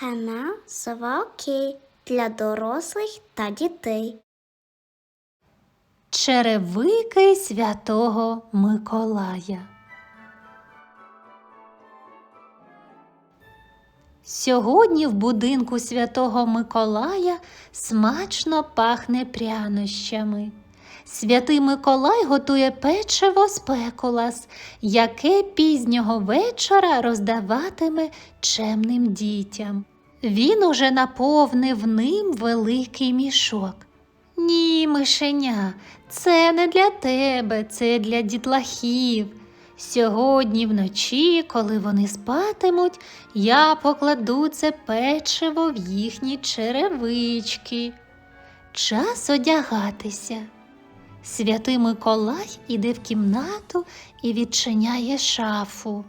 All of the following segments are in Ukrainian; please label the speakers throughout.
Speaker 1: Канал Сова для дорослих та дітей.
Speaker 2: Черевики святого Миколая. Сьогодні в будинку святого Миколая смачно пахне прянощами. Святий Миколай готує печиво з пекулас, яке пізнього вечора роздаватиме чемним дітям. Він уже наповнив ним великий мішок. Ні, мишеня, це не для тебе, це для дітлахів. Сьогодні вночі, коли вони спатимуть, я покладу це печиво в їхні черевички. Час одягатися. Святий Миколай іде в кімнату і відчиняє шафу.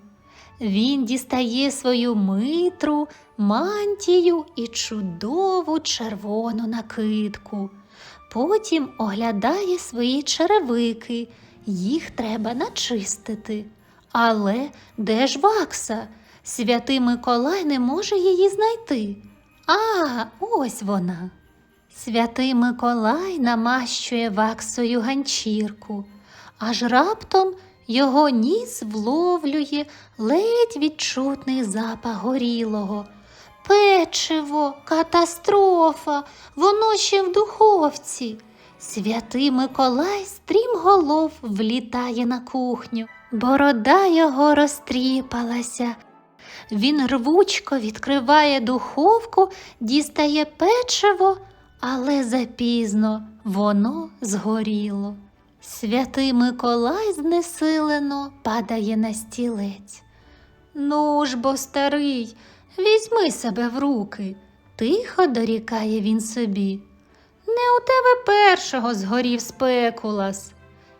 Speaker 2: Він дістає свою митру, мантію і чудову червону накидку. Потім оглядає свої черевики, їх треба начистити. Але де ж вакса? Святий Миколай не може її знайти. А, ось вона. Святий Миколай намащує ваксою ганчірку, аж раптом його ніс вловлює ледь відчутний запах горілого. Печиво, катастрофа, воно ще в духовці. Святий Миколай стрімголов влітає на кухню. Борода його розтріпалася. Він рвучко відкриває духовку, дістає печиво, але запізно воно згоріло. Святий Миколай знесилено падає на стілець. Ну ж бо, старий, візьми себе в руки, тихо дорікає він собі. Не у тебе першого згорів спекулас.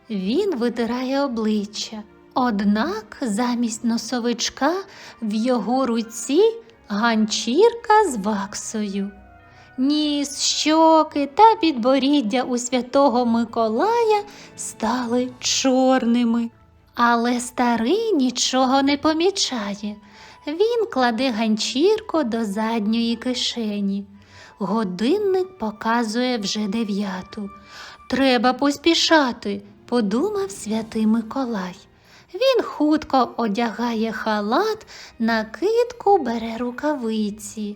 Speaker 2: Він витирає обличчя. Однак замість носовичка в його руці ганчірка з ваксою. Ніс, щоки та підборіддя у святого Миколая стали чорними. Але старий нічого не помічає. Він кладе ганчірку до задньої кишені. Годинник показує вже дев'яту. Треба поспішати, подумав святий Миколай. Він хутко одягає халат, накидку бере рукавиці.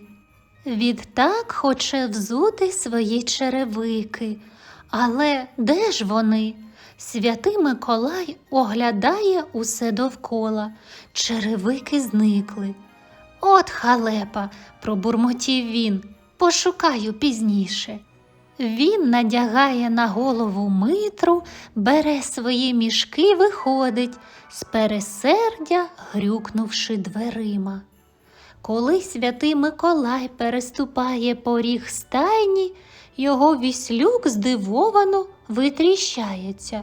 Speaker 2: Відтак хоче взути свої черевики. Але де ж вони? Святий Миколай оглядає усе довкола. Черевики зникли. От халепа, пробурмотів він. Пошукаю пізніше. Він надягає на голову митру, бере свої мішки, виходить, з пересердя грюкнувши дверима. Коли святий Миколай переступає поріг стайні, його віслюк здивовано витріщається.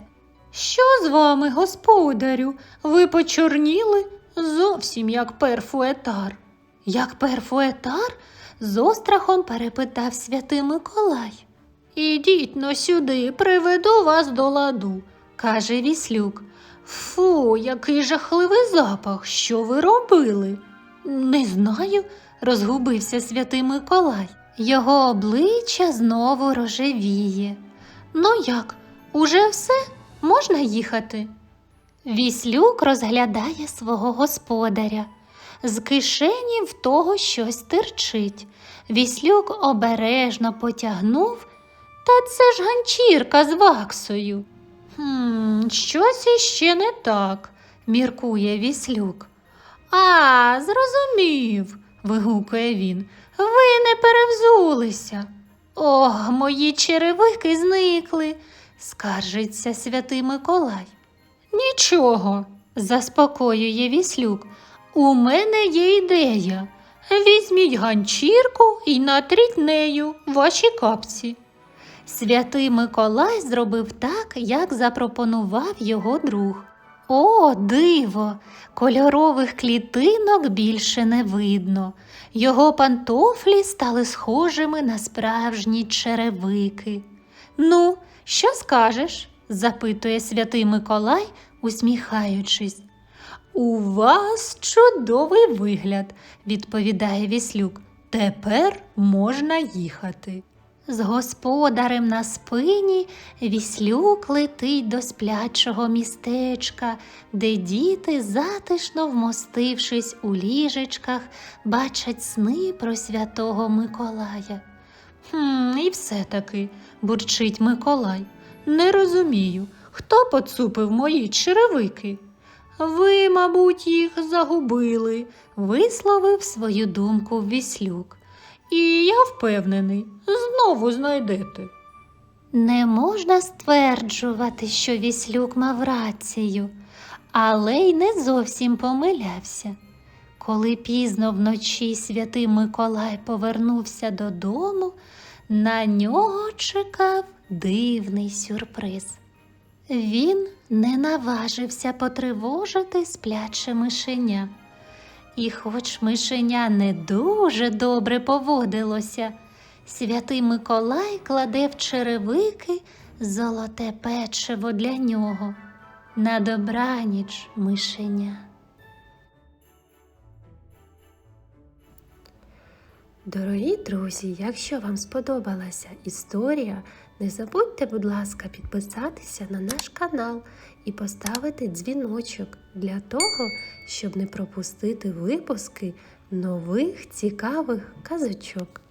Speaker 2: Що з вами, господарю? Ви почорніли зовсім як перфуетар. Як перфуетар? з острахом перепитав святий Миколай. Ідіть но сюди, приведу вас до ладу, каже віслюк. Фу, який жахливий запах. Що ви робили? Не знаю, розгубився святий Миколай. Його обличчя знову рожевіє. Ну як, уже все? Можна їхати? Віслюк розглядає свого господаря. З кишені в того щось терчить. Віслюк обережно потягнув, та це ж ганчірка з ваксою. Хм, щось іще не так, міркує віслюк. А, зрозумів, вигукує він. Ви не перевзулися. Ох, мої черевики зникли, скаржиться святий Миколай. Нічого, заспокоює віслюк. У мене є ідея. Візьміть ганчірку і натріть нею ваші капці. Святий Миколай зробив так, як запропонував його друг. О, диво! Кольорових клітинок більше не видно. Його пантофлі стали схожими на справжні черевики. Ну, що скажеш? запитує святий Миколай, усміхаючись. У вас чудовий вигляд, відповідає віслюк. Тепер можна їхати. З господарем на спині віслюк летить до сплячого містечка, де діти, затишно вмостившись у ліжечках, бачать сни про святого Миколая. Хм, і все-таки, бурчить Миколай. Не розумію, хто поцупив мої черевики? Ви, мабуть, їх загубили, висловив свою думку Віслюк. І я впевнений, знову знайдете. Не можна стверджувати, що Віслюк мав рацію, але й не зовсім помилявся. Коли пізно вночі святий Миколай повернувся додому, на нього чекав дивний сюрприз. Він не наважився потривожити спляче мишеня. І хоч мишеня не дуже добре поводилося, святий Миколай кладе в черевики золоте печиво для нього. На добраніч мишеня.
Speaker 3: Дорогі друзі, якщо вам сподобалася історія, не забудьте, будь ласка, підписатися на наш канал і поставити дзвіночок для того, щоб не пропустити випуски нових цікавих казочок.